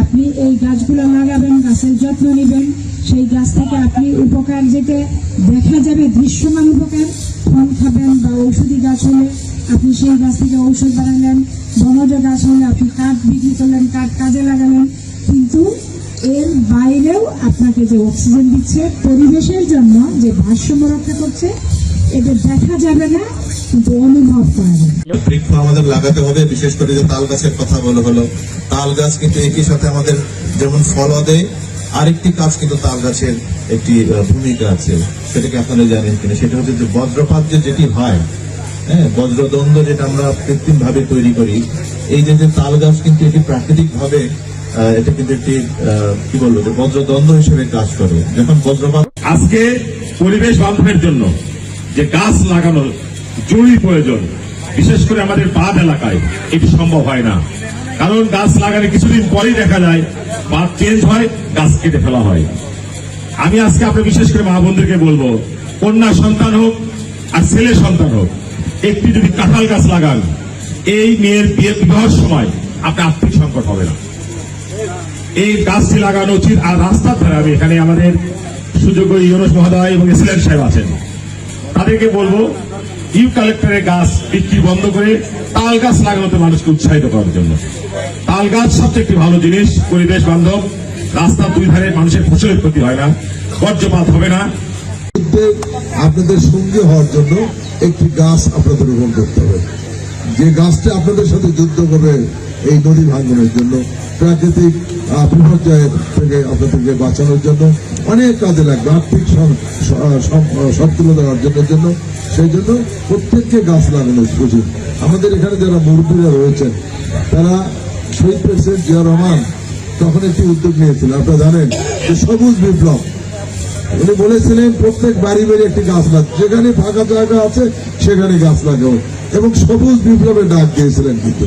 আপনি এই গাছগুলো লাগাবেন, গাছের যত্ন নেবেন। সেই গাছ থেকে আপনি উপকার যেটা দেখা যাবে, দৃশ্যমান উপকার। ফল খাবেন বা ঔষধি গাছ হলে আপনি সেই গাছ থেকে ঔষধ বানালেন। বনজ গাছ হলে আপনি কাঠ বিক্রি করলেন, কাঠ কাজে লাগালেন। কিন্তু এর বাইরেও আপনাকে যে অক্সিজেন দিচ্ছে, পরিবেশের জন্য যে ভারসাম্য রক্ষা করছে এটা দেখা যাবে না কিন্তু অনুভব করা যাবে বৃক্ষ আমাদের লাগাতে হবে বিশেষ করে যে তাল গাছের কথা বলা হলো। তাল গাছ কিন্তু একই সাথে আমাদের যেমন ফলও দেয় আরেকটি কাজ কিন্তু তাল গাছের একটি ভূমিকা আছে। সেটাকে আপনারা জানেন কিনা? সেটা হচ্ছে যে বজ্রপাত যেটি হয় হ্যাঁ বজ্রদ্বন্দ্ব যেটা আমরা কৃত্রিম ভাবে তৈরি করি এই যে যে তাল গাছ কিন্তু এটি প্রাকৃতিক ভাবে এটা কিন্তু একটি আহ, কি বলব যে বজ্রদ্বন্দ্ব হিসেবে কাজ করে। যখন বজ্রপাত আজকে পরিবেশ বান্ধবের জন্য যে গাছ লাগানো জরুরি প্রয়োজন, বিশেষ করে আমাদের বাঁধ এলাকায়, এটি সম্ভব হয় না। কারণ গাছ লাগালে কিছুদিন পরেই দেখা যায়, বাঁধ চেঞ্জ হয়, গাছ কেটে ফেলা হয়। আমি আজকে আপনার বিশেষ করে মা বলব, কন্যা সন্তান হোক আর ছেলে সন্তান হোক, একটি যদি কাঁঠাল গাছ লাগান, এই মেয়ের বিয়ে বিবাহের সময় আপনার আর্থিক সংকট হবে না। এই গাছটি লাগানো উচিত, আর রাস্তার ধারে আমি এখানে আমাদের সুযোগ্য ইউনুস মহোদয় এবং এসিলেন সাহেব আছেন। তাদেরকে বলব ইউ কালেক্টরের গাছ বিক্রি বন্ধ করে তাল গাছ লাগানোতে মানুষকে উৎসাহিত করার জন্য। তাল গাছ সবচেয়ে একটি ভালো জিনিস, পরিবেশ বান্ধব রাস্তা দুই ধারে মানুষের ফসলের ক্ষতি হয় না, বর্জ্যপাত হবে না। আপনাদের সঙ্গী হওয়ার জন্য একটি গাছ আপনাদের রোপণ করতে হবে। যে গাছটা আপনাদের সাথে যুদ্ধ করবে, এই নদী ভাঙ্গনের জন্য প্রাকৃতিক বিপর্যয় থেকে আপনাদেরকে বাঁচানোর জন্য অনেক কাজে লাগবে আর্থিক সম- স- আহ, সম- আহ, সচ্ছলতা অর্জনের জন্য। সেই জন্য প্রত্যেককে গাছ লাগানো উচিত আমাদের এখানে যারা মুরব্বীরা রয়েছেন তারা শহীদ প্রেসিডেন্ট জিয়া রহমান তখন একটি উদ্যোগ নিয়েছিলেন। আপনারা জানেন যে সবুজ বিপ্লব। উনি বলেছিলেন প্রত্যেক বাড়ি বাড়ি একটি গাছ লাগ যেখানে ফাঁকা জায়গা আছে সেখানে গাছ লাগাও। এবং সবুজ বিপ্লবের ডাক দিয়েছিলেন কিন্তু।